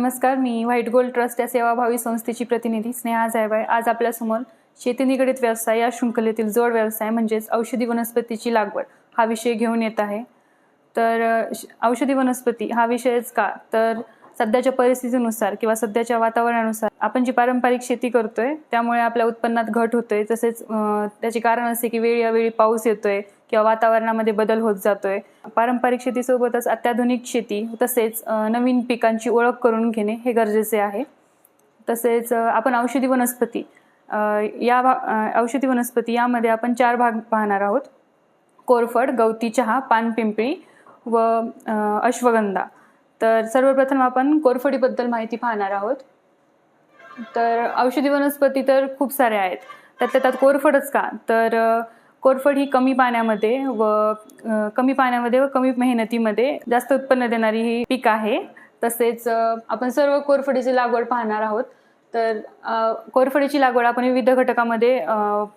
नमस्कार मी white gold trust या सेवाभावी संस्थेची प्रतिनिधी स्नेहा जायबाय आज आपल्यासमोर शेती निगडित व्यवसाय या शृंखलेतील जोड व्यवसाय म्हणजेच औषधी वनस्पतीची लागवड हा विषय घेऊन येत आहे. तर श- औषधी वनस्पती हा विषयच का? तर सध्याच्या परिस्थितीनुसार किंवा सध्याच्या वातावरणानुसार आपण जी पारंपरिक शेती करतोय त्यामुळे आपल्या उत्पन्नात घट होतोय. तसेच त्याचे कारण असे की वेळी अवेळी पाऊस येतोय किंवा वातावरणामध्ये बदल होत जातोय. पारंपरिक शेतीसोबतच अत्याधुनिक शेती तसेच नवीन पिकांची ओळख करून घेणे हे गरजेचे आहे. तसेच आपण औषधी वनस्पती या भा- औषधी वनस्पती यामध्ये आपण चार भाग पाहणार आहोत. कोरफड गवती चहा पानपिंपळी व अश्वगंधा. तर सर्वप्रथम आपण कोरफडीबद्दल माहिती पाहणार आहोत. तर औषधी वनस्पती तर खूप साऱ्या आहेत. तर त्यात कोरफडच का? तर कोरफड ही कमी पाण्यामध्ये व कमी पाण्यामध्ये व कमी मेहनतीमध्ये जास्त उत्पन्न देणारी ही पीक आहे. तसेच आपण सर्व कोरफडीची लागवड पाहणार आहोत. तर कोरफडीची लागवड आपण विविध घटकामध्ये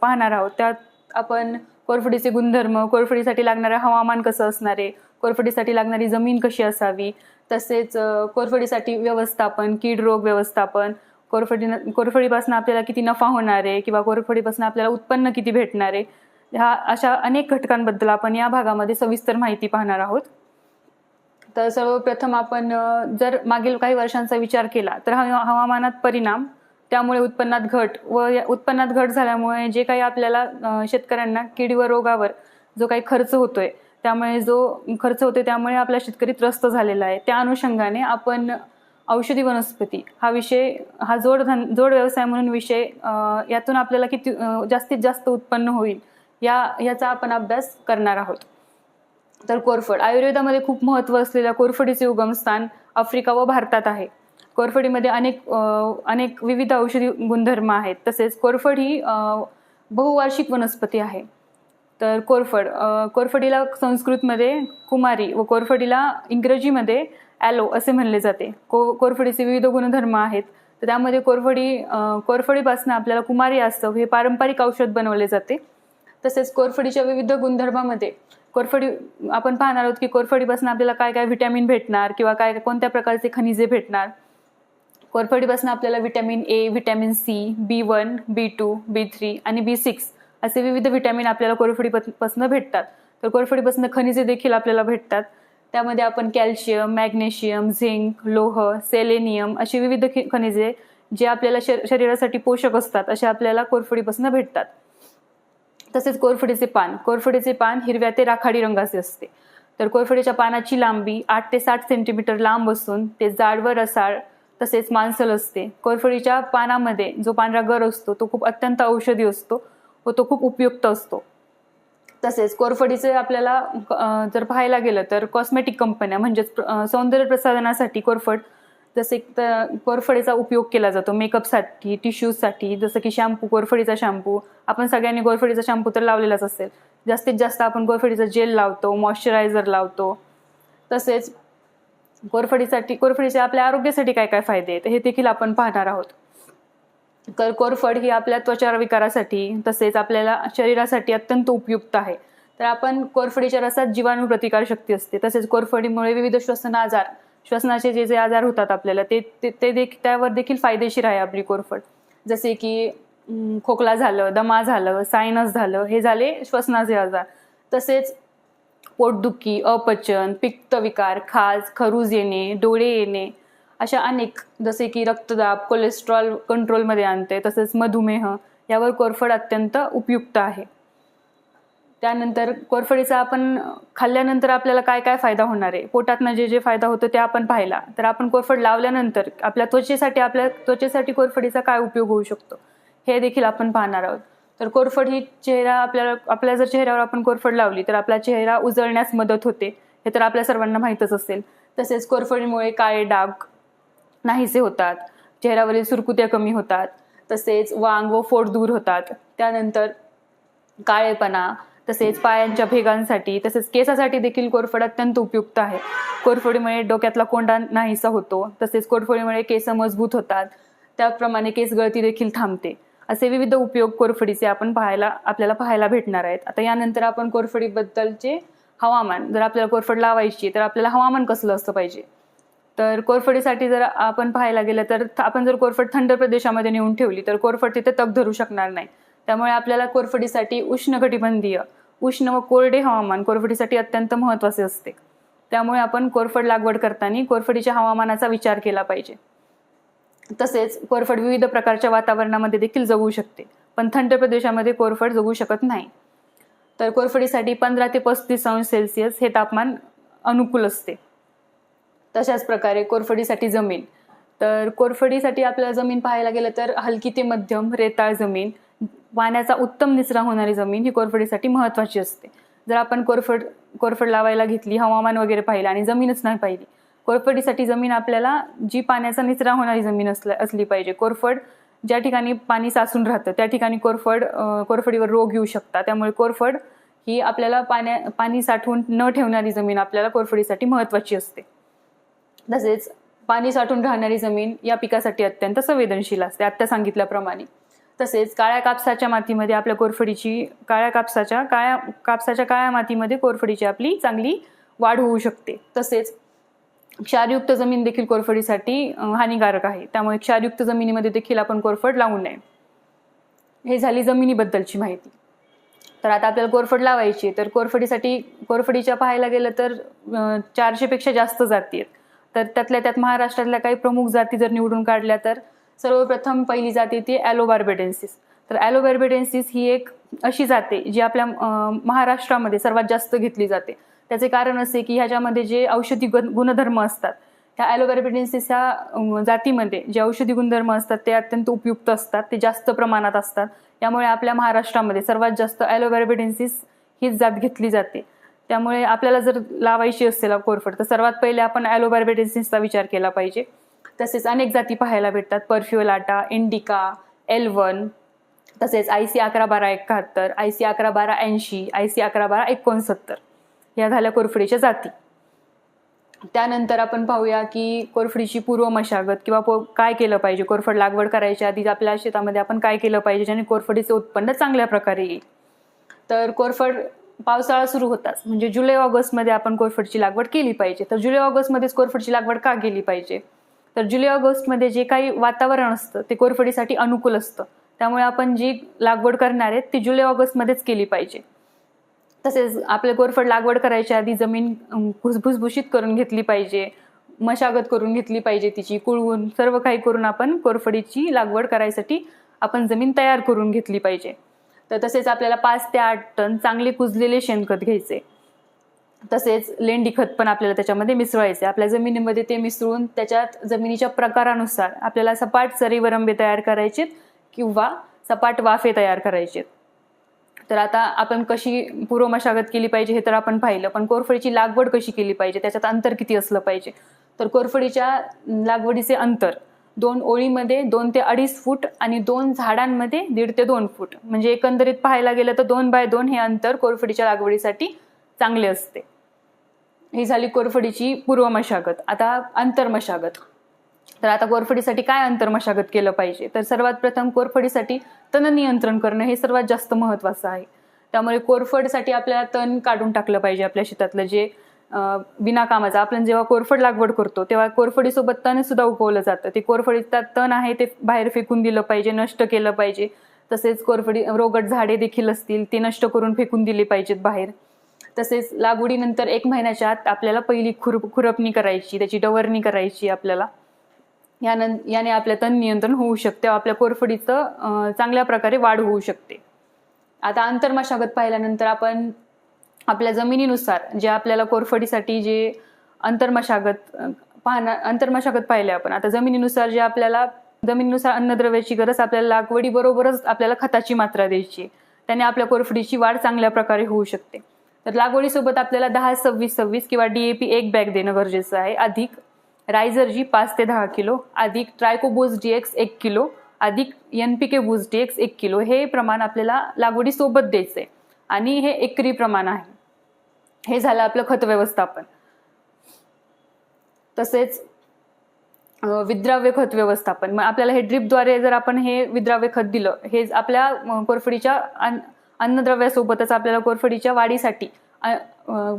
पाहणार आहोत. त्यात आपण कोरफडीचे गुणधर्म कोरफडीसाठी लागणारं हवामान कसं असणार आहे कोरफडीसाठी लागणारी जमीन कशी असावी तसेच कोरफडीसाठी व्यवस्थापन कीड रोग व्यवस्थापन कोरफडी कोरफडीपासून आपल्याला किती नफा होणार आहे किंवा कोरफडीपासून आपल्याला उत्पन्न किती भेटणार आहे ह्या अशा अनेक घटकांबद्दल आपण या भागामध्ये सविस्तर माहिती पाहणार आहोत. तर सर्वप्रथम आपण जर मागील काही वर्षांचा विचार केला तर हवामानात परिणाम त्यामुळे उत्पन्नात घट व या उत्पन्नात घट झाल्यामुळे जे काही आपल्याला शेतकऱ्यांना किडी व रोगावर जो काही खर्च होतोय त्यामुळे जो खर्च होतोय त्यामुळे आपला शेतकरी त्रस्त झालेला आहे. त्या अनुषंगाने आपण औषधी वनस्पती हा विषय हा जोड धन जोड व्यवसाय म्हणून विषय यातून आपल्याला किती जास्तीत जास्त उत्पन्न होईल. या याचा आपण अभ्यास करणार आहोत. तर कोरफड आयुर्वेदामध्ये खूप महत्त्व असलेल्या कोरफडीचे उगमस्थान आफ्रिका व भारतात आहे. कोरफडीमध्ये अनेक अनेक विविध औषधी गुणधर्म आहेत. तसेच कोरफड ही बहुवार्षिक वनस्पती आहे. तर कोरफड कोरफडीला संस्कृतमध्ये कुमारी व कोरफडीला इंग्रजीमध्ये ॲलो असे म्हणले जाते. को कोरफडीचे विविध गुणधर्म आहेत. तर त्यामध्ये कोरफडी कोरफडीपासून आपल्याला कुमारी असतं. हे पारंपरिक औषध बनवले जाते. तसेच कोरफडीच्या विविध गुणधर्मामध्ये कोरफडी आपण पाहणार आहोत की कोरफडीपासून आपल्याला काय काय व्हिटॅमिन भेटणार किंवा काय कोणत्या प्रकारचे खनिजे भेटणार? कोरफडीपासून आपल्याला vitamin A vitamin C B one B two B three आणि बी सिक्स असे विविध व्हिटॅमिन आपल्याला कोरफडीपासून भेटतात. तर कोरफडीपासून खनिजे देखील आपल्याला भेटतात. त्यामध्ये आपण कॅल्शियम मॅग्नेशियम झिंक लोह सेलेनियम अशी विविध खनिजे जे आपल्याला शर शरीरासाठी पोषक असतात असे आपल्याला कोरफडीपासून भेटतात. तसेच कोरफडीचे पान. कोरफडीचे पान हिरव्या ते राखाडी रंगाचे असते. तर कोरफडीच्या पानाची लांबी आठ ते साठ सेंटीमीटर लांब असून ते जाड व रसाळ तसेच मांसल असते. कोरफडीच्या पानामध्ये जो पांढरा गर असतो तो खूप अत्यंत औषधी असतो व तो खूप उपयुक्त असतो. तसेच कोरफडीचे आपल्याला जर पाहायला गेलं तर कॉस्मेटिक कंपन्या म्हणजेच सौंदर्य प्रसाधनासाठी कोरफड जसे कोरफडीचा उपयोग केला जातो मेकअपसाठी टिश्यूजसाठी जसं की शॅम्पू कोरफडीचा शॅम्पू आपण सगळ्यांनी कोरफडीचा शॅम्पू तर लावलेलाच असेल. जास्तीत जास्त आपण कोरफडीचा जेल लावतो मॉइश्चरायझर लावतो. तसेच कोरफडीसाठी कोरफडीचे आपल्या आरोग्यासाठी काय काय फायदे आहेत हे देखील आपण पाहणार आहोत. तर कोरफड ही आपल्या त्वचा विकारासाठी तसेच आपल्याला शरीरासाठी अत्यंत उपयुक्त आहे. तर आपण कोरफडीच्या रसात जीवाणू प्रतिकारशक्ती असते. तसेच कोरफडीमुळे विविध श्वसन आजार श्वसनाचे जे जे आजार होतात आपल्याला ते ते ते देख त्यावर देखील फायदेशीर आहे आपली कोरफड. जसे की खोकला झालं दमा झालं सायनस झालं हे झाले श्वसनाचे आजार. तसेच पोटदुखी अपचन पित्तविकार खाज खरूज येणे डोळे येणे अशा अनेक जसे की रक्तदाब कोलेस्ट्रॉल कंट्रोलमध्ये आणते तसेच मधुमेह यावर कोरफड अत्यंत उपयुक्त आहे. त्यानंतर कोरफडीचा आपण खाल्ल्यानंतर आपल्याला काय काय फायदा होणार आहे? पोटातनं जे जे फायदा होतो ते आपण पाहिला. तर आपण कोरफड लावल्यानंतर आपल्या त्वचेसाठी आपल्या त्वचेसाठी कोरफडीचा काय उपयोग होऊ शकतो? हे देखील आपण पाहणार आहोत. तर कोरफड ही चेहरा आपल्याला आपल्या जर चेहऱ्यावर आपण कोरफड लावली तर आपला चेहरा उजळण्यास मदत होते. हे तर आपल्या सर्वांना माहीतच असेल. तसेच कोरफडीमुळे काळे डाग नाहीसे होतात. चेहऱ्यावरील सुरकुत्या कमी होतात. तसेच वांग व फोड दूर होतात. त्यानंतर काळेपणा तसेच पायांच्या भेगांसाठी तसेच केसासाठी देखील कोरफड अत्यंत उपयुक्त आहे. कोरफडीमुळे डोक्यातला कोंडा नाहीसा होतो. तसेच कोरफडीमुळे केस मजबूत होतात. त्याप्रमाणे केस गळती देखील थांबते. असे विविध उपयोग कोरफडीचे आपण पाहायला आपल्याला पाहायला भेटणार आहेत. आता यानंतर आपण कोरफडीबद्दलचे हवामान. जर आपल्याला कोरफड लावायची तर आपल्याला हवामान कसलं असलं पाहिजे? तर कोरफडीसाठी जर आपण पाहायला गेलं तर आपण जर कोरफड थंड प्रदेशामध्ये नेऊन ठेवली तर कोरफड तिथे तग धरू शकणार नाही. त्यामुळे आपल्याला कोरफडीसाठी उष्णकटिबंधीय उष्ण व कोरडे हवामान कोरफडीसाठी अत्यंत महत्त्वाचे असते. त्यामुळे आपण कोरफड लागवड करताना कोरफडीच्या हवामानाचा विचार केला पाहिजे. तसेच कोरफड विविध प्रकारच्या वातावरणामध्ये देखील जगू शकते पण थंड प्रदेशामध्ये कोरफड जगू शकत नाही. तर कोरफडीसाठी पंधरा ते पस्तीस अंश सेल्सिअस हे तापमान अनुकूल असते. तशाच प्रकारे कोरफडीसाठी जमीन. तर कोरफडीसाठी आपल्याला जमीन पाहायला गेलं तर हलकी ते मध्यम रेताळ जमीन पाण्याचा उत्तम निचरा होणारी जमीन ही कोरफडीसाठी महत्त्वाची असते. जर आपण कोरफड कोरफड लावायला घेतली हवामान वगैरे पाहिलं आणि जमीनच नाही पाहिली कोरफडीसाठी जमीन आपल्याला जी पाण्याचा निचरा होणारी जमीन असल्या असली पाहिजे. कोरफड ज्या ठिकाणी पाणी साचून राहतं त्या ठिकाणी कोरफड कोरफडीवर रोग येऊ शकतात. त्यामुळे कोरफड ही आपल्याला पाण्या पाणी साठवून न ठेवणारी जमीन आपल्याला कोरफडीसाठी महत्त्वाची असते. तसेच पाणी साठून राहणारी जमीन या पिकासाठी अत्यंत संवेदनशील असते आत्ता सांगितल्याप्रमाणे. तसेच काळ्या कापसाच्या मातीमध्ये आपल्या कोरफडीची काळ्या कापसाच्या काळ्या कापसाच्या काळ्या मातीमध्ये कोरफडीची आपली चांगली वाढ होऊ शकते. तसेच क्षारयुक्त जमीन देखील कोरफडीसाठी हानिकारक आहे. त्यामुळे क्षारयुक्त जमिनीमध्ये देखील आपण कोरफड लावू नये. हे झाली जमिनीबद्दलची माहिती. तर आता आपल्याला कोरफड लावायची तर कोरफडीसाठी कोरफडीच्या पाहायला गेलं तर चारशेपेक्षा जास्त जाती आहेत. तर त्यातल्या त्यात महाराष्ट्रातल्या काही प्रमुख जाती जर निवडून काढल्या तर सर्वप्रथम पहिली जात ती ॲलोबार्बेडेन्सिस तर ॲलोबार्बेडेन्सिस ही एक अशी जाते जी आपल्या महाराष्ट्रामध्ये सर्वात जास्त घेतली जाते. त्याचे कारण असे की ह्याच्यामध्ये जे औषधी गुण गुणधर्म असतात त्या ॲलोबार्बेडेन्सिस ह्या जातीमध्ये जे औषधी गुणधर्म असतात ते अत्यंत उपयुक्त असतात ते जास्त प्रमाणात असतात. त्यामुळे आपल्या महाराष्ट्रामध्ये सर्वात जास्त ॲलोबार्बेडेन्सिस हीच जात घेतली जाते. त्यामुळे आपल्याला जर लावायची असेल कोरफड तर सर्वात पहिले आपण ॲलोबार्बेडेन्सिसचा विचार केला पाहिजे. तसेच अनेक जाती पाहायला भेटतात. परफ्युलाटा इंडिका एलवन तसेच आय सी अकरा बारा एकाहत्तर आय सी अकरा बारा ऐंशी आय सी अकरा बारा एकोणसत्तर या झाल्या कोरफडीच्या जाती. त्यानंतर आपण पाहूया की कोरफडीची पूर्व मशागत किंवा पो काय केलं पाहिजे? कोरफड लागवड करायच्या आधी आपल्या शेतामध्ये आपण काय केलं पाहिजे ज्याने कोरफडीचं उत्पन्न चांगल्या प्रकारे येईल? तर कोरफड पावसाळा सुरू होताच. म्हणजे जुलै ऑगस्टमध्ये आपण कोरफडची लागवड केली पाहिजे. तर जुलै ऑगस्टमध्येच कोरफडची लागवड का केली पाहिजे? तर जुलै ऑगस्टमध्ये जे काही वातावरण असतं ते कोरफडीसाठी अनुकूल असतं. त्यामुळे आपण जी लागवड करणार आहेत ती जुलै ऑगस्टमध्येच केली पाहिजे. तसेच आपले कोरफड लागवड करायच्या आधी जमीन भुसभुसभुशीत भुसभुशीत करून घेतली पाहिजे मशागत करून घेतली पाहिजे तिची कुळवून सर्व काही करून आपण कोरफडीची लागवड करायसाठी आपण जमीन तयार करून घेतली पाहिजे. तर तसेच आपल्याला पाच ते आठ टन चांगले कुजलेले शेणखत घ्यायचे. तसेच लेंडी खत पण आपल्याला त्याच्यामध्ये मिसळायचे. आपल्या जमिनीमध्ये ते मिसळून त्याच्यात जमिनीच्या प्रकारानुसार आपल्याला सपाट सरीवरंबे तयार करायचे किंवा सपाट वाफे तयार करायचे तर आता आपण कशी पूर्व मशागत केली पाहिजे हे तर आपण पाहिलं पण कोरफडीची लागवड कशी केली पाहिजे त्याच्यात अंतर किती असलं पाहिजे? तर कोरफडीच्या लागवडीचे अंतर दोन ओळीमध्ये दोन ते अडीच फूट आणि दोन झाडांमध्ये दीड ते दोन फूट. म्हणजे एकंदरीत पाहायला गेलं तर दोन बाय दोन हे अंतर कोरफडीच्या लागवडीसाठी चांगले असते. ही झाली कोरफडीची पूर्व मशागत आता अंतर मशागत. तर आता कोरफडीसाठी काय अंतर मशागत केलं पाहिजे? तर सर्वात प्रथम कोरफडीसाठी तण नियंत्रण करणं हे सर्वात जास्त महत्त्वाचं आहे. त्यामुळे कोरफडसाठी आपल्याला तण काढून टाकलं पाहिजे आपल्या शेतातलं जे अं, बिना आपण जेव्हा कोरफड लागवड करतो तेव्हा कोरफडीसोबत तण सुद्धा उगवलं जातं. ते कोरफडीत तण आहे ते बाहेर फेकून दिलं पाहिजे नष्ट केलं पाहिजे. तसेच कोरफडी रोगट झाडे देखील असतील ते नष्ट करून फेकून दिली पाहिजेत बाहेर. तसेच लागवडीनंतर एक महिन्याच्या आत आपल्याला पहिली खुर खुरपणी करायची त्याची डवरणी करायची आपल्याला. यानं याने आपल्या तण नियंत्रण होऊ शकते आपल्या कोरफडीचं चांगल्या प्रकारे वाढ होऊ शकते. आता आंतरमशागत पाहिल्यानंतर आपण आपल्या जमिनीनुसार जे आपल्याला कोरफडीसाठी जे अंतर्मशागत पाहणार अंतर्मशागत पाहिले आपण आता जमिनीनुसार जे आपल्याला जमिनीनुसार अन्नद्रव्याची गरज आपल्याला लागवडीबरोबरच आपल्याला खताची मात्रा द्यायची त्याने आपल्या कोरफडीची वाढ चांगल्या प्रकारे होऊ शकते. तर लागवडीसोबत आपल्याला दहा सव्वीस सव्वीस किंवा डीएपी एक बॅग देणं गरजेचं आहे. अधिक रायझरजी पाच ते दहा किलो अधिक ट्रायकोबोज डीएक्स एक किलो अधिक एन पी के बूज डीएक्स एक किलो हे प्रमाण आपल्याला लागवडीसोबत द्यायचं आहे. आणि हे एकरी प्रमाण आहे. हे झालं आपलं खत व्यवस्थापन. तसेच विद्राव्य खत व्यवस्थापन. मग आपल्याला हे ड्रिपद्वारे जर आपण हे विद्राव्य खत दिलं हे आपल्या कोरफडीच्या अन्नद्रव्यासोबतच आपल्याला कोरफडीच्या वाढीसाठी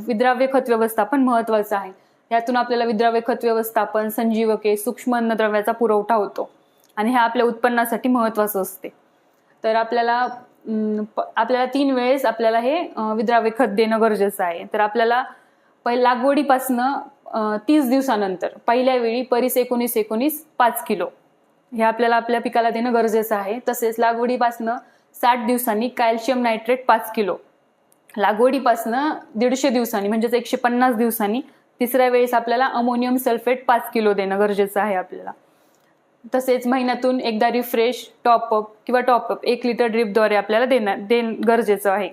विद्राव्य खत व्यवस्थापन महत्त्वाचं आहे. यातून आपल्याला विद्राव्य खत व्यवस्थापन संजीवके सूक्ष्म अन्नद्रव्याचा पुरवठा होतो. आणि हे आपल्या उत्पन्नासाठी महत्वाचं असते. तर आपल्याला अं, आपल्याला तीन वेळेस आपल्याला हे विद्राव्य खत देणं गरजेचं आहे. तर आपल्याला पहि लागवडीपासनं तीस दिवसानंतर पहिल्या वेळी परीस एकोणीस एकोणीस पाच किलो. हे आपल्याला आपल्या पिकाला देणं गरजेचं आहे. तसेच लागवडीपासनं साठ दिवसांनी कॅल्शियम नायट्रेट पाच किलो. लागवडीपासनं दीडशे दिवसांनी म्हणजेच एकशे पन्नास दिवसांनी तिसऱ्या वेळेस आपल्याला अमोनियम सल्फेट पाच किलो देणं गरजेचं आहे आपल्याला. तसेच महिन्यातून एकदा रिफ्रेश टॉपअप किंवा टॉपअप एक लिटर ड्रिपद्वारे आपल्याला देणार दे गरजेचं आहे.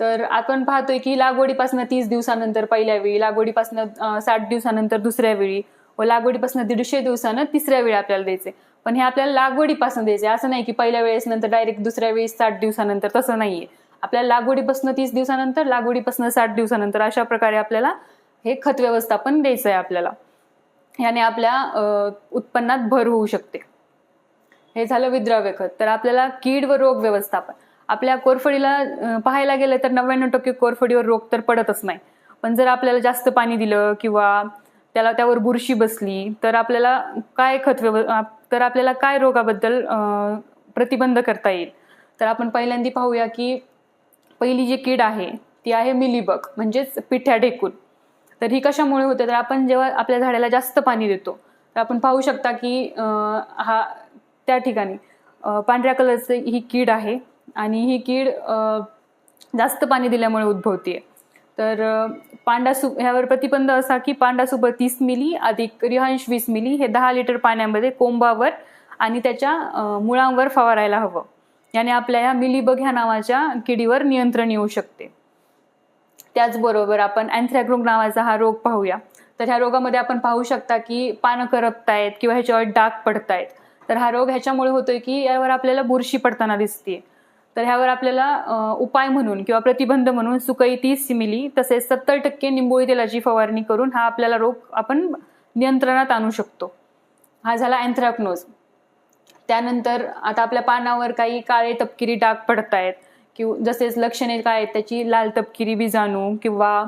तर आपण पाहतोय की लागवडीपासून तीस दिवसानंतर पहिल्या वेळी लागवडीपासून साठ दिवसानंतर दुसऱ्या वेळी व लागवडीपासून दीडशे दिवसानं तिसऱ्या वेळी आपल्याला द्यायचे. पण हे आपल्याला लागवडीपासून द्यायचे. असं नाही की पहिल्या वेळेस नंतर डायरेक्ट दुसऱ्या वेळेस साठ दिवसानंतर तसं नाहीये. आपल्याला लागवडीपासून तीस दिवसानंतर लागवडीपासून साठ दिवसानंतर अशा प्रकारे आपल्याला हे खत व्यवस्थापन द्यायचं आहे आपल्याला. याने आपल्या उत्पन्नात भर होऊ शकते. हे झालं विद्राव्य खत. तर आपल्याला कीड व रोग व्यवस्थापन. आपल्या कोरफडीला पाहायला गेलं तर नव्याण्णव टक्के कोरफडीवर रोग तर पडतच नाही. पण जर आपल्याला जास्त पाणी दिलं किंवा त्याला त्यावर बुरशी बसली तर आपल्याला काय खत व्यव तर आपल्याला काय रोगाबद्दल प्रतिबंध करता येईल? तर आपण पहिल्यांदा पाहूया की पहिली जी कीड आहे ती आहे मिलीबग म्हणजेच पिठ्या ढेकून. तर ही कशामुळे होते? तर आपण जेव्हा आपल्या झाडाला जास्त पाणी देतो तर आपण पाहू शकता की हा त्या ठिकाणी पांढऱ्या कलरचं ही कीड आहे आणि ही कीड जास्त पाणी दिल्यामुळे उद्भवते तर पांडासु ह्यावर प्रतिबंध असा की पांडासुबर तीस मिली अधिक रिहांश वीस मिली हे दहा लिटर पाण्यामध्ये कोंबावर आणि त्याच्या मुळांवर फवारायला हवं. याने आपल्या या मिलीबग ह्या नावाच्या किडीवर नियंत्रण येऊ शकते. त्याचबरोबर आपण अँथ्रॅक्रोग नावाचा हा रोग पाहूया. तर ह्या रोगामध्ये आपण पाहू शकता की पानं करपतायत किंवा ह्याच्यावर डाग पडतायत. तर हा रोग ह्याच्यामुळे होतोय की यावर आपल्याला बुरशी पडताना दिसते तर ह्यावर आपल्याला उपाय म्हणून किंवा प्रतिबंध म्हणून सुकई तीस मिली तसेच सत्तर टक्के निंबोळी तेलाची फवारणी करून हा आपल्याला रोग आपण नियंत्रणात आणू शकतो. हा झाला अँथ्रॅक्नोज त्यानंतर आता आपल्या पानावर काही काळे तपकिरी डाग पडत आहेत किंवा जसेच लक्षणे काय आहेत त्याची लाल तपकिरी बीजाणू किंवा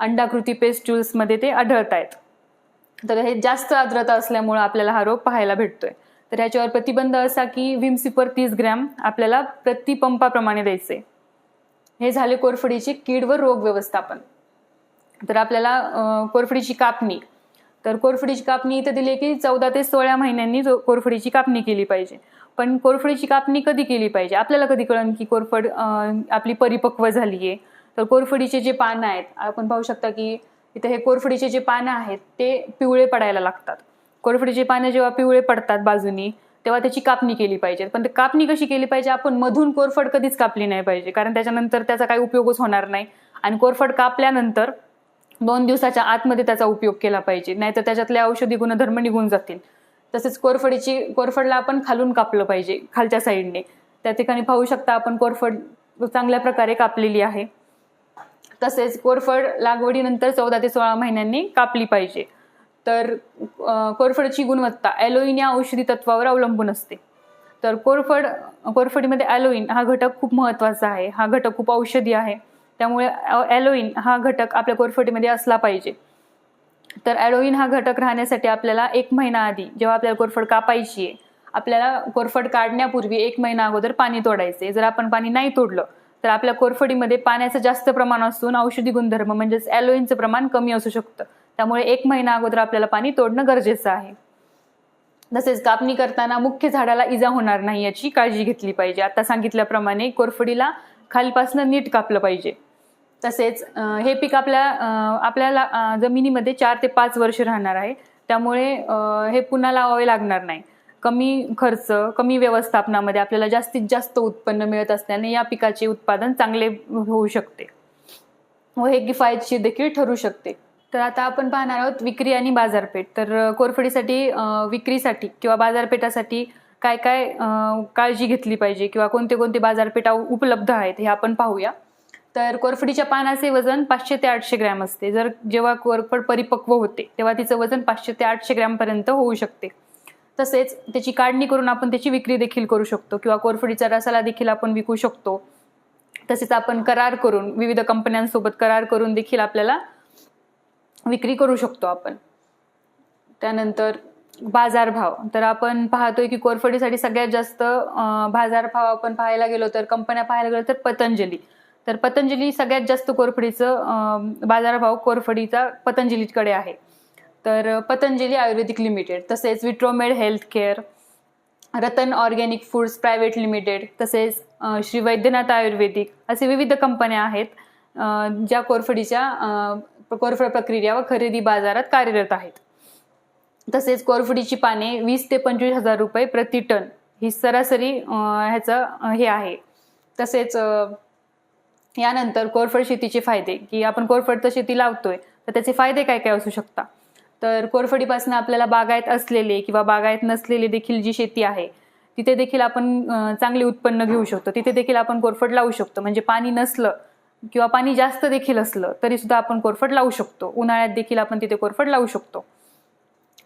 अंडाकृती पेस्ट्युल्समध्ये ते आढळत आहेत तर हे जास्त आर्द्रता असल्यामुळं आपल्याला हा रोग पाहायला भेटतोय. तर ह्याच्यावर प्रतिबंध असा की विमसिपर तीस ग्रॅम आपल्याला प्रतिपंपाप्रमाणे द्यायचे. हे झाले कोरफडीचे कीड व रोग व्यवस्थापन. तर आपल्याला कोरफडीची कापणी. तर कोरफडीची कापणी इथं दिली आहे की चौदा ते सोळा महिन्यांनी जो कोरफडीची कापणी केली पाहिजे. पण कोरफडीची कापणी कधी केली पाहिजे? आपल्याला कधी कळन की कोरफड आपली परिपक्व झाली आहे तर कोरफडीचे जे पानं आहेत आपण पाहू शकता की इथे हे कोरफडीचे जे पानं आहेत ते पिवळे पडायला लागतात. कोरफडीची पानं जेव्हा पिवळे पडतात बाजूनी तेव्हा त्याची कापणी केली पाहिजे. पण ते कापणी कशी केली पाहिजे? आपण मधून कोरफड कधीच कापली नाही पाहिजे. कारण त्याच्यानंतर त्याचा काही उपयोगच होणार नाही. आणि कोरफड कापल्यानंतर दोन दिवसाच्या आतमध्ये त्याचा उपयोग केला पाहिजे. नाहीतर त्याच्यातले औषधी गुणधर्म निघून जातील. तसेच कोरफडीची कोरफडला आपण खालून कापलं पाहिजे खालच्या साईडने. त्या ठिकाणी पाहू शकता आपण कोरफड चांगल्या प्रकारे कापलेली आहे. तसेच कोरफड लागवडीनंतर चौदा ते सोळा महिन्यांनी कापली पाहिजे. तर कोरफडची गुणवत्ता ॲलोईन या औषधी तत्वावर अवलंबून असते. तर कोरफड कोरफडीमध्ये ॲलोईन हा घटक खूप महत्त्वाचा आहे. हा घटक खूप औषधी आहे. त्यामुळे ॲलोईन हा घटक आपल्या कोरफडीमध्ये असला पाहिजे. तर ॲलोईन हा घटक राहण्यासाठी आपल्याला एक महिना आधी जेव्हा आपल्याला कोरफड कापायची आहे आपल्याला कोरफड काढण्यापूर्वी एक महिना अगोदर पाणी तोडायचे. जर आपण पाणी नाही तोडलं तर आपल्या कोरफडीमध्ये पाण्याचं जास्त प्रमाण असून औषधी गुणधर्म म्हणजेच ॲलोईनचं प्रमाण कमी असू शकतं. त्यामुळे एक महिना अगोदर आपल्याला पाणी तोडणं गरजेचं आहे. तसेच कापणी करताना मुख्य झाडाला इजा होणार नाही याची काळजी घेतली पाहिजे. आता सांगितल्याप्रमाणे कोरफडीला खालीपासनं नीट कापलं पाहिजे. तसेच हे पीक आपल्या आपल्याला जमिनीमध्ये चार ते पाच वर्ष राहणार आहे. त्यामुळे हे पुन्हा लावावे लागणार नाही. कमी खर्च कमी व्यवस्थापनामध्ये आपल्याला जास्तीत जास्त उत्पन्न मिळत असल्याने या पिकाचे उत्पादन चांगले होऊ शकते. व हे किफायतशीर देखील ठरू शकते. तर आता आपण पाहणार आहोत विक्री आणि बाजारपेठ. तर कोरफडीसाठी विक्रीसाठी किंवा बाजारपेठासाठी काय काय काळजी घेतली पाहिजे किंवा कोणते कोणते बाजारपेठा उपलब्ध आहेत हे आपण पाहूया. तर कोरफडीच्या पानाचे वजन पाचशे ते आठशे ग्रॅम असते. जर जेव्हा कोरफड परिपक्व होते तेव्हा तिचं वजन पाचशे ते आठशे ग्रॅमपर्यंत होऊ शकते. तसेच त्याची काढणी करून आपण त्याची विक्री देखील करू शकतो किंवा कोरफडीच्या रसाला देखील आपण विकू शकतो. तसेच आपण करार करून विविध कंपन्यांसोबत करार करून देखील आपल्याला विक्री करू शकतो आपण. त्यानंतर बाजारभाव. तर आपण पाहतोय की कोरफडीसाठी सगळ्यात जास्त बाजारभाव आपण पाहायला गेलो तर कंपन्या पाहायला गेलो तर पतंजली. तर पतंजली सगळ्यात जास्त कोरफडीचं बाजारभाव कोरफडीचा पतंजलीकडे आहे. तर पतंजली आयुर्वेदिक लिमिटेड तसेच Vitromed health care Ratan organic foods private limited तसेच श्री वैद्यनाथ आयुर्वेदिक असे विविध कंपन्या आहेत. ज्या कोरफडीच्या कोरफड प्रक्रिया व खरेदी बाजारात कार्यरत आहेत. तसेच कोरफडीची पाने वीस ते पंचवीस हजार रुपये प्रति टन ही सरासरी ह्याचं हे आहे. तसेच यानंतर कोरफड शेतीचे फायदे की आपण कोरफडचं शेती लावतोय तर त्याचे फायदे काय काय असू शकतात? तर कोरफडीपासून आपल्याला बागायत असलेले किंवा बागायत नसलेली देखील जी शेती आहे तिथे देखील आपण चांगले उत्पन्न घेऊ शकतो. तिथे देखील आपण कोरफड लावू शकतो. म्हणजे पाणी नसलं किंवा पाणी जास्त देखील असलं तरी सुद्धा आपण कोरफड लावू शकतो. उन्हाळ्यात देखील आपण तिथे कोरफड लावू शकतो.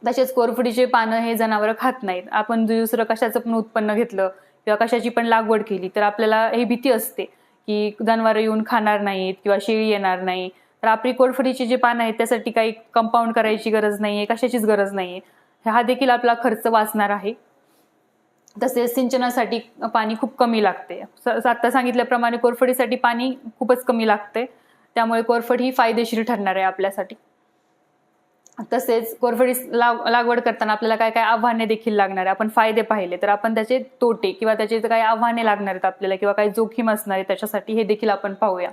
तसेच कोरफडीचे पानं हे जनावरं खात नाहीत. आपण दुसरं कशाचं पण उत्पन्न घेतलं किंवा कशाची पण लागवड केली तर आपल्याला ही भीती असते की जनावरं येऊन खाणार नाहीत किंवा शेळी येणार नाही. तर आपली कोरफडीची जे पानं आहेत त्यासाठी काही कंपाऊंड करायची गरज नाही आहे कशाचीच गरज नाही आहे हा देखील आपला खर्च वाचणार आहे. तसेच सिंचनासाठी पाणी खूप कमी लागते. स- आत्ता सांगितल्याप्रमाणे कोरफडीसाठी पाणी खूपच कमी लागते. त्यामुळे कोरफड ही फायदेशीर ठरणार आहे आपल्यासाठी. तसेच कोरफडी लाग लागवड करताना आपल्याला काय काय आव्हाने देखील लागणार आहे? आपण फायदे पाहिले तर आपण त्याचे तोटे किंवा त्याचे काही आव्हाने लागणार आहेत आपल्याला किंवा काही जोखीम असणार आहे त्याच्यासाठी हे देखील आपण पाहूया.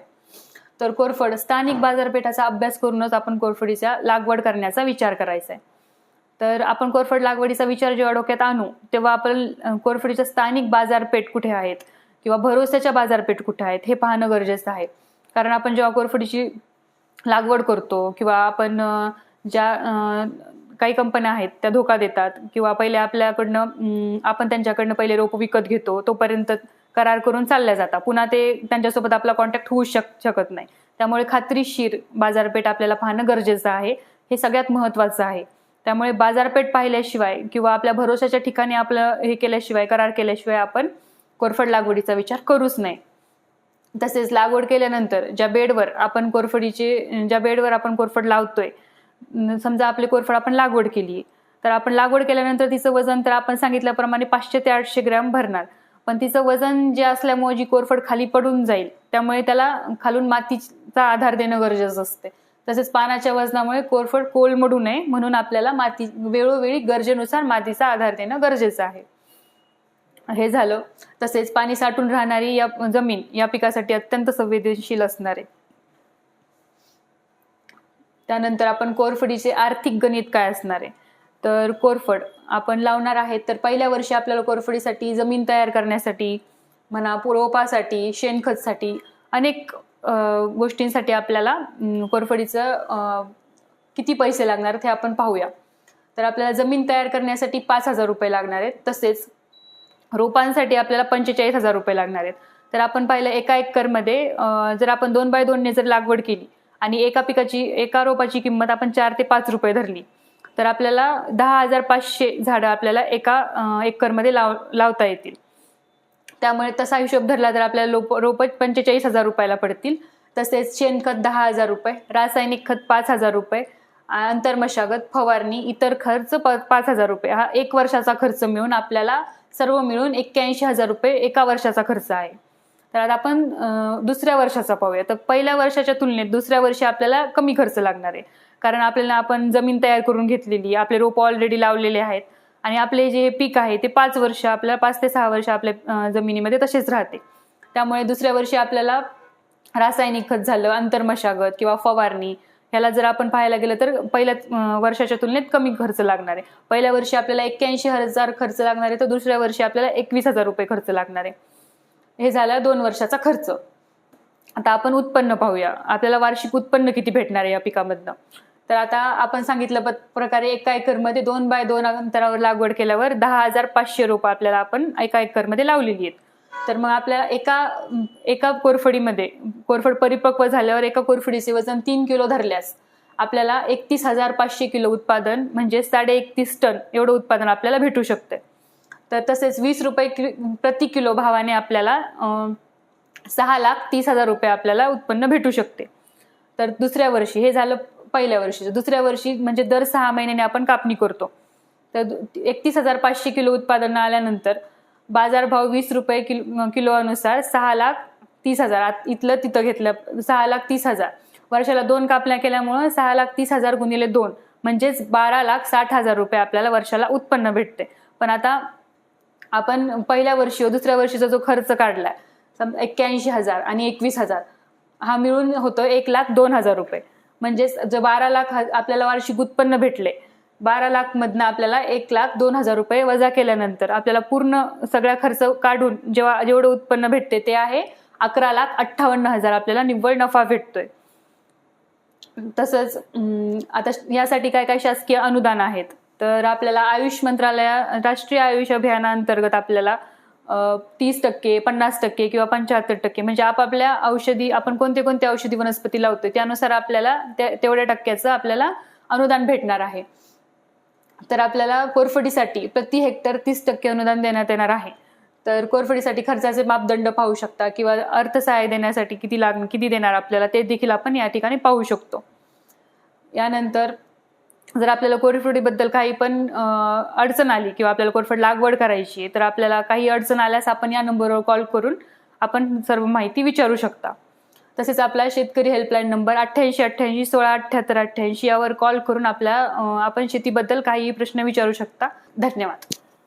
तर कोरफड स्थानिक बाजारपेठाचा अभ्यास करूनच आपण कोरफडीच्या लागवड करण्याचा विचार करायचा आहे. तर आपण कोरफड लागवडीचा विचार जेव्हा डोक्यात आणू तेव्हा आपण कोरफडीच्या स्थानिक बाजारपेठ कुठे आहेत? किंवा भरोश्याच्या बाजारपेठ कुठे आहेत? हे पाहणं गरजेचं आहे. कारण आपण जेव्हा कोरफडीची लागवड करतो किंवा आपण ज्या काही कंपन्या आहेत त्या धोका देतात किंवा पहिले आपल्याकडनं आपण त्यांच्याकडनं पहिले रोप विकत घेतो तोपर्यंत करार करून चालल्या जातात. पुन्हा ते त्यांच्यासोबत आपला कॉन्टॅक्ट होऊ शक शकत नाही. त्यामुळे खात्रीशीर बाजारपेठ आपल्याला पाहणं गरजेचं आहे. हे सगळ्यात महत्त्वाचं आहे. त्यामुळे बाजारपेठ पाहिल्याशिवाय किंवा आपल्या भरोशाच्या ठिकाणी आपलं हे केल्याशिवाय करार केल्याशिवाय आपण कोरफड लागवडीचा विचार करूच नाही. तसेच लागवड केल्यानंतर ज्या बेडवर आपण कोरफडीचे ज्या बेडवर आपण कोरफड लावतोय समजा आपली कोरफड आपण लागवड केली तर आपण लागवड केल्यानंतर तिचं वजन तर आपण सांगितल्याप्रमाणे पाचशे ते आठशे ग्रॅम भरणार. पण तिचं वजन जे असल्यामुळे जी कोरफड खाली पडून जाईल त्यामुळे त्याला खालून मातीचा आधार देणं गरजेचं असते. तसेच पानाच्या वजनामुळे कोरफड कोलमडू नये म्हणून आपल्याला माती वेळोवेळी गरजेनुसार मातीचा आधार देणं गरजेचं आहे. हे झालं. तसेच पाणी साठून राहणारी या जमीन या पिकासाठी अत्यंत संवेदनशील असणार आहे. त्यानंतर आपण कोरफडीचे आर्थिक गणित काय असणार आहे? तर कोरफड आपण लावणार आहेत तर पहिल्या वर्षी आपल्याला कोरफडीसाठी जमीन तयार करण्यासाठी म्हणा रोपासाठी शेणखतसाठी अनेक गोष्टींसाठी आपल्याला कोरफडीचं किती पैसे लागणार ते आपण पाहूया. तर आपल्याला जमीन तयार करण्यासाठी पाच हजार रुपये लागणार आहेत. तसेच रोपांसाठी आपल्याला पंचेचाळीस हजार रुपये लागणार आहेत. तर आपण पाहिलं एका एकरमध्ये जर आपण दोन बाय दोनने जर लागवड केली आणि एका पिकाची एका रोपाची किंमत आपण चार ते पाच रुपये धरली तर आपल्याला दहा हजार पाचशे झाडं आपल्याला एका एकरमध्ये लाव लावता येतील. त्यामुळे तसा हिशोब धरला तर आपल्याला लोप रोपं पंचेचाळीस हजार रुपयाला पडतील. तसेच शेणखत दहा हजार रुपये रासायनिक खत पाच हजार रुपये आंतरमशागत फवारणी इतर खर्च प पाच हजार रुपये. हा एक वर्षाचा खर्च मिळून आपल्याला सर्व मिळून एक्क्याऐंशी हजार रुपये एका वर्षाचा खर्च आहे. तर आता आपण दुसऱ्या वर्षाचा पाहूया. तर पहिल्या वर्षाच्या तुलनेत दुसऱ्या वर्षी आपल्याला कमी खर्च लागणार आहे. कारण आपल्याला आपण जमीन तयार करून घेतलेली आपले रोप ऑलरेडी लावलेले आहेत. आणि आपले जे पीक आहे ते पाच वर्ष आपल्याला पाच ते सहा वर्ष आपल्या जमिनीमध्ये तसेच राहते. त्यामुळे दुसऱ्या वर्षी आपल्याला रासायनिक खत झालं अंतर्मशागत किंवा फवारणी ह्याला जर आपण पाहायला गेलं तर पहिल्या वर्षाच्या तुलनेत कमी खर्च लागणार आहे. पहिल्या वर्षी आपल्याला एक्क्याऐंशी हजार खर्च लागणार आहे तर दुसऱ्या वर्षी आपल्याला एकवीस हजार रुपये खर्च लागणार आहे. हे झालं दोन वर्षाचा खर्च. आता आपण उत्पन्न पाहूया. आपल्याला वार्षिक उत्पन्न किती भेटणार आहे या पिकामधनं? तर आता आपण सांगितलं प- प्रकारे एका एकरमध्ये दोन बाय दोन अंतरावर लागवड केल्यावर दहा हजार पाचशे रोपं आपल्याला आपण एका एकरमध्ये लावलेली आहेत. तर मग आपल्याला एका एका कोरफडीमध्ये कोरफड परिपक्व झाल्यावर एका कोरफडीचे वजन तीन किलो धरल्यास आपल्याला एकतीस हजार पाचशे किलो उत्पादन म्हणजे साडे एकतीस टन एवढं उत्पादन आपल्याला भेटू शकते तर तसेच वीस रुपये कि प्रति किलो भावाने आपल्याला सहा लाख तीस हजार रुपये आपल्याला उत्पन्न भेटू शकते. तर दुसऱ्या वर्षी हे झालं पहिल्या वर्षीचं दुसऱ्या वर्षी म्हणजे दर सहा महिन्याने आपण कापणी करतो. तर एकतीस हजार पाचशे किलो उत्पादन आल्यानंतर बाजारभाव वीस रुपये किलो किलोनुसार सहा लाख तीस हजार. आत- इथलं तिथं घेतलं सहा लाख तीस हजार. वर्षाला दोन कापल्या केल्यामुळं सहा लाख तीस हजार गुणिले दोन. म्हणजेच बारा लाख साठ हजार रुपये आपल्याला वर्षाला उत्पन्न भेटते. पण आता आपण पहिल्या वर्षी दुसऱ्या वर्षीचा जो खर्च काढला सम एक्क्याऐंशी हजार आणि एकवीस हजार हा मिळून होतो एक लाख दोन हजार रुपये. म्हणजेच जर बारा लाख आपल्याला वार्षिक उत्पन्न भेटले बारा लाख मधनं आपल्याला एक लाख दोन हजार रुपये वजा केल्यानंतर आपल्याला पूर्ण सगळा खर्च काढून जेव्हा जेवढं उत्पन्न भेटते ते आहे अकरा लाख अठ्ठावन्न हजार आपल्याला निव्वळ नफा भेटतोय. तसंच आता यासाठी काय काय शासकीय अनुदान आहेत? तर आपल्याला आयुष मंत्रालया राष्ट्रीय आयुष अभियानाअंतर्गत आपल्याला तीस टक्के पन्नास टक्के किंवा पंच्याहत्तर टक्के. म्हणजे आपापल्या औषधी आपण कोणते कोणते औषधी वनस्पती लावतो त्यानुसार आपल्याला त्या- तेवढ्या टक्क्याचं आपल्याला अनुदान भेटणार आहे. तर आपल्याला कोरफडीसाठी प्रति हेक्टर तीस टक्के अनुदान देण्यात येणार आहे. तर कोरफडीसाठी खर्चाचे मापदंड पाहू शकता किंवा अर्थसहाय्य देण्यासाठी किती लाग किती देणार आपल्याला ते देखील आपण या ठिकाणी पाहू शकतो. यानंतर जर आपल्याला कोरफडीबद्दल काही पण अडचण आली किंवा आपल्याला कोरफड लागवड करायची आहे तर आपल्याला काही अडचण आल्यास आपण या नंबरवर कॉल करून आपण सर्व माहिती विचारू शकता. तसेच आपला शेतकरी हेल्पलाईन नंबर अठ्ठ्याऐंशी अठ्ठ्याऐंशी सोळा अठ्ठ्याहत्तर अठ्ठ्याऐंशी यावर कॉल करून आपल्या आपण शेतीबद्दल काही प्रश्न विचारू शकता. धन्यवाद.